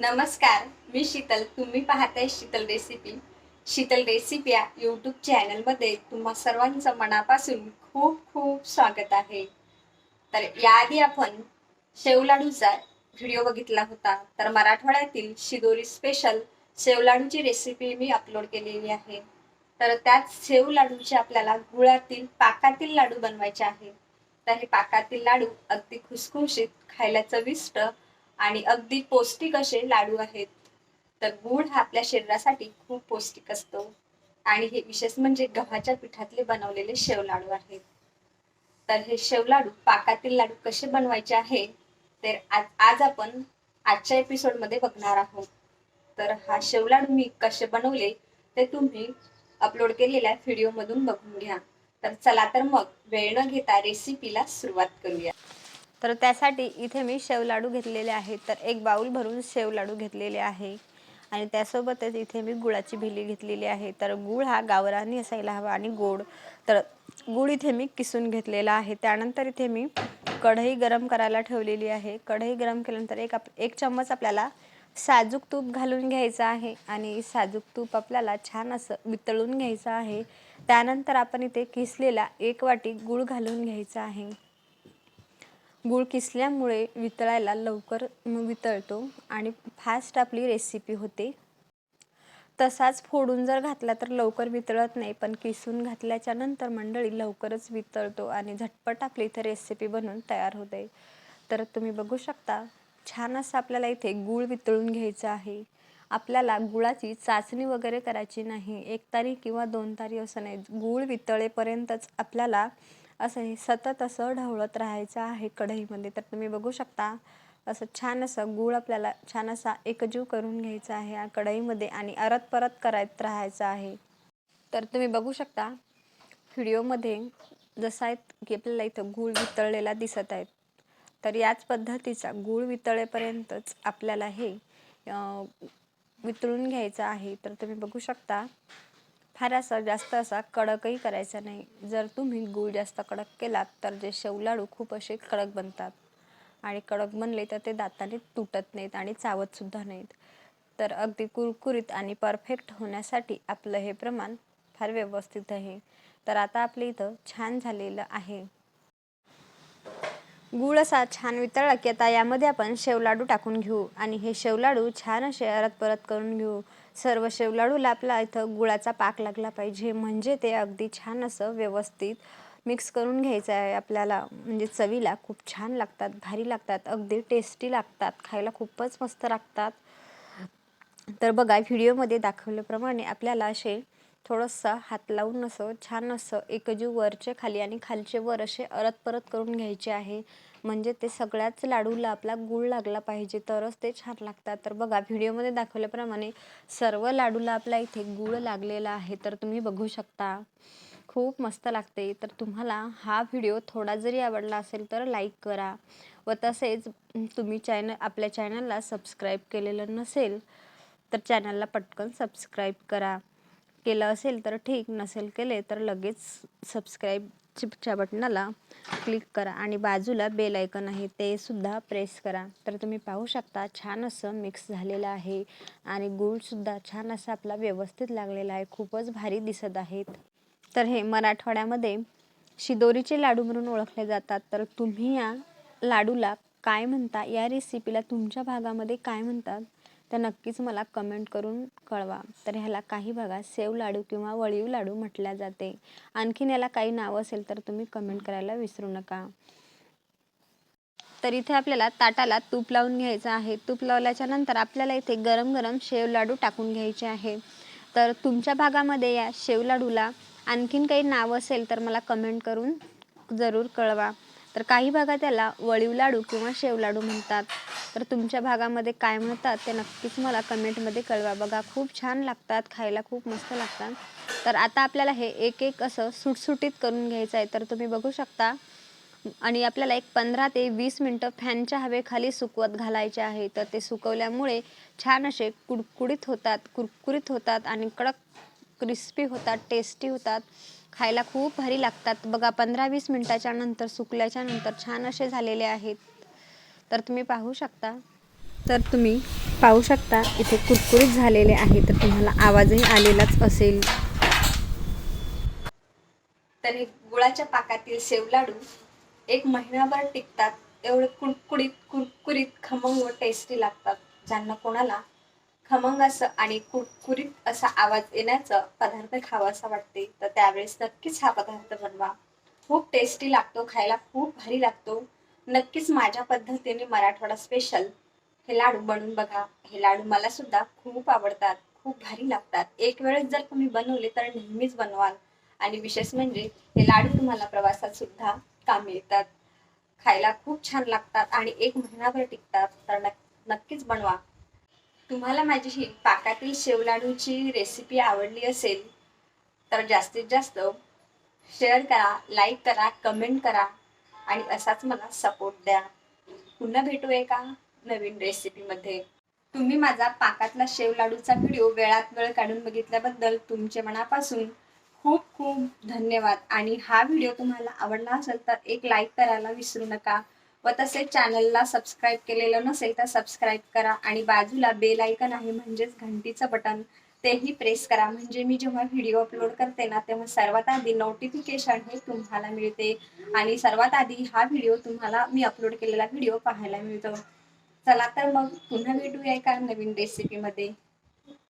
नमस्कार मी शीतल. तुम्ही पाहताय शीतल रेसिपी. शीतल रेसिपी या यूट्यूब चॅनलमध्ये तुम्हा सर्वांचं मनापासून खूप खूप स्वागत आहे. तर याआधी आपण शेवलाडूचा व्हिडिओ बघितला होता. तर मराठवाड्यातील शिदोरी स्पेशल शेवलाडूची रेसिपी मी अपलोड केलेली आहे. तर त्यात शेवलाडूचे आपल्याला गुळातील पाकातील लाडू बनवायचे आहे. तर हे पाकातील लाडू अगदी खुसखुशीत खायला चविष्ट आणि अगदी पौष्टिक असे लाडू आहेत. तर गुळ हा आपल्या शरीरासाठी खूप पौष्टिक असतो. आणि हे विशेष म्हणजे गव्हाच्या पिठातले बनवलेले शेव लाडू आहेत. तर हे शेव लाडू पाकातील लाडू कसे बनवायचे आहे तर आज आज आपण आजच्या एपिसोडमध्ये बघणार आहोत. तर हा शेव लाडू मी कसे बनवले ते तुम्ही अपलोड केलेल्या व्हिडिओमधून बघून घ्या. तर चला तर मग वेळ न घेता रेसिपीला सुरुवात करूया. तर त्यासाठी इथे मी शेवलाडू घेतलेले आहेत. तर एक बाऊल भरून शेवलाडू घेतलेले आहे. आणि त्यासोबतच इथे मी गुळाची भिली घेतलेली आहे. तर गुळ हा गावरानी असायला हवा आणि गोड. तर गुळ इथे मी किसून घेतलेला आहे. त्यानंतर इथे मी कढई गरम करायला ठेवलेली आहे. कढई गरम केल्यानंतर एक आप एक चम्मच आपल्याला साजूक तूप घालून घ्यायचं आहे. आणि साजूक तूप आपल्याला छान असं वितळून घ्यायचं आहे. त्यानंतर आपण इथे किसलेला एक वाटी गुळ घालून घ्यायचा आहे. गूळ किसल्यामुळे वितळायला लवकर वितळतो आणि फास्ट आपली रेसिपी होते. तसाच फोडून जर घातला तर लवकर वितळत नाही पण किसून घातल्याच्या नंतर मंडळी लवकरच वितळतो आणि झटपट आपली इथे रेसिपी बनवून तयार होते. तर तुम्ही बघू शकता छान असं आपल्याला इथे गूळ वितळून घ्यायचं आहे. आपल्याला गुळाची चाचणी वगैरे करायची नाही. एक तारी किंवा दोन तारी असं नाही. गूळ वितळेपर्यंतच आपल्याला असं हे सतत असं ढवळत राहायचं आहे कढईमध्ये. तर तुम्ही बघू शकता असं छान असं गूळ आपल्याला छान असा एकजीव करून घ्यायचा आहे या कढईमध्ये आणि अरत परत करत राहायचं आहे. तर तुम्ही बघू शकता व्हिडिओमध्ये जसं आहे की आपल्याला इथं गूळ वितळलेला दिसत आहेत. तर याच पद्धतीचा गूळ वितळेपर्यंतच आपल्याला हे वितळून घ्यायचं आहे. तर तुम्ही बघू शकता फार असा जास्त असा कडकही करायचा नाही. जर तुम्ही गूळ जास्त कडक केलात तर जे शेवलाडू खूप असे कडक बनतात. आणि कडक बनले तर ते दाताने तुटत नाहीत आणि चावतसुद्धा नाहीत. तर अगदी कुरकुरीत आणि परफेक्ट होण्यासाठी आपलं हे प्रमाण फार व्यवस्थित आहे. तर आता आपल्या इथं छान झालेलं आहे. गूळ असा छान वितळला की आता यामध्ये आपण शेवलाडू टाकून घेऊ. आणि हे शेवलाडू छान असे अरत परत करून घेऊ. सर्व शेवलाडूला आपला इथं गुळाचा पाक लागला पाहिजे. म्हणजे ते अगदी छान असं व्यवस्थित मिक्स करून घ्यायचं आहे. आपल्याला म्हणजे चवीला खूप छान लागतात भारी लागतात अगदी टेस्टी लागतात खायला खूपच मस्त लागतात. तर बघा व्हिडिओमध्ये दाखवल्याप्रमाणे आपल्याला असे थोडंसं हात लावून असं छान असं एकजीव वरचे खाली आणि खालचे वर असे अरत परत करून घ्यायचे आहे. म्हणजे ते सगळ्याच लाडूला आपला गूळ लागला पाहिजे तरच ते छान लागतात. तर बघा व्हिडिओमध्ये दाखवल्याप्रमाणे सर्व लाडूला आपला इथे गूळ लागलेला आहे तर तुम्ही बघू शकता. खूप मस्त लागते. तर तुम्हाला हा व्हिडिओ थोडा जरी आवडला असेल तर लाईक करा. व तसेच तुम्ही चॅनल आपल्या चॅनलला सबस्क्राईब केलेलं नसेल तर चॅनलला पटकन सबस्क्राईब करा. केलं असेल तर ठीक. नसेल केले तर लगेच सबस्क्राईब चिपच्या बटणाला क्लिक करा आणि बाजूला बेल आयकन आहे ते सुद्धा प्रेस करा. तर तुम्ही पाहू शकता छान असं मिक्स झालेलं आहे आणि गूळसुद्धा छान असा आपला व्यवस्थित लागलेला आहे. खूपच भारी दिसत आहेत. तर हे मराठवाड्यामध्ये शिदोरीचे लाडू म्हणून ओळखले जातात. तर तुम्ही या लाडूला काय म्हणता या रेसिपीला तुमच्या भागामध्ये काय म्हणतात तर नक्कीच मला कमेंट करून कळवा. तर ह्याला काही भागात सेव लाडू किंवा वळीव लाडू म्हटल्या जाते. आणखीन याला काही नाव असेल तर तुम्ही कमेंट करायला विसरू नका. तर इथे आपल्याला ताटाला तूप लावून घ्यायचं आहे. तूप लावल्याच्या नंतर आपल्याला इथे गरम गरम शेव लाडू टाकून घ्यायचे आहे. तर तुमच्या भागामध्ये या शेव लाडूला आणखीन काही नाव असेल तर मला कमेंट करून जरूर कळवा. तर काही भागात त्याला वळीव लाडू किंवा शेव लाडू म्हणतात. तर तुमच्या भागामध्ये काय म्हणतात ते नक्कीच मला कमेंटमध्ये कळवा. बघा खूप छान लागतात खायला खूप मस्त लागतात. तर आता आपल्याला हे एक एक असं सुटसुटीत करून घ्यायचं आहे. तर तुम्ही बघू शकता. आणि आपल्याला एक पंधरा ते वीस मिनटं फॅनच्या हवेखाली सुकवत घालायचे आहे. तर ते सुकवल्यामुळे छान असे कुडकुडीत होतात कुरकुरीत होतात आणि कडक क्रिस्पी होतात टेस्टी होतात. खायला खूप भारी लागतात. बघा पंधरा वीस मिनटाच्या नंतर सुकल्याच्या नंतर छान असे झालेले आहेत. तर तुम्ही पाहू शकता. तर तुम्ही पाहू शकता इथे कुरकुरीत झालेले आहे तर तुम्हाला आवाजही आलेलाच असेल. तर हे गुळाच्या पाकातील शेवलाडू एक महिनाभर टिकतात एवढे कुरकुरीत कुरकुरीत खमंग व टेस्टी लागतात ज्यांना कोणाला खमंग असं आणि कुरकुरीत असा आवाज येण्याचा पदार्थ खावासा वाटते तर त्यावेळेस नक्कीच हा पदार्थ बनवा. खूप टेस्टी लागतो खायला खूप भारी लागतो. नक्कीच माझ्या पद्धतीने मराठवाडा स्पेशल हे लाडू बनवून बघा. हे लाडू मला सुद्धा खूप आवडतात खूप भारी लागतात. एक वेळेस जर तुम्ही बनवले तर नेहमीच बनवाल. आणि विशेष म्हणजे हे लाडू तुम्हाला प्रवासात सुद्धा काम येतात. खायला खूप छान लागतात आणि एक महिनाभर टिकतात. तर नक्कीच बनवा. तुम्हाला माझी ही पाकातील शेवलाडूची रेसिपी आवडली असेल तर जास्तीत जास्त शेअर करा लाईक करा कमेंट करा. आणि असाच मला सपोर्ट द्या. पुन्हा भेटू एका नवीन रेसिपीमध्ये तुम्ही माझा पाकातला शेव लाडूचा व्हिडिओ वेळात वेळ काढून बघितल्याबद्दल तुमचे मनापासून खूप खूप धन्यवाद. आणि हा व्हिडिओ तुम्हाला आवडला असेल तर एक लाईक करायला विसरू नका. व तसेच चॅनलला सबस्क्राईब केलेलं नसेल तर सबस्क्राईब करा. आणि बाजूला बेल आयकन आहे म्हणजेच घंटीचं बटन तेही प्रेस करा. म्हणजे मी जेव्हा व्हिडिओ अपलोड करते ना तेव्हा सर्वात आधी नोटिफिकेशन हे तुम्हाला मिळते. आणि सर्वात आधी हा व्हिडिओ तुम्हाला मी अपलोड केलेला व्हिडिओ पाहायला मिळतो. चला तर मग पुन्हा भेटूया एका नवीन रेसिपीमध्ये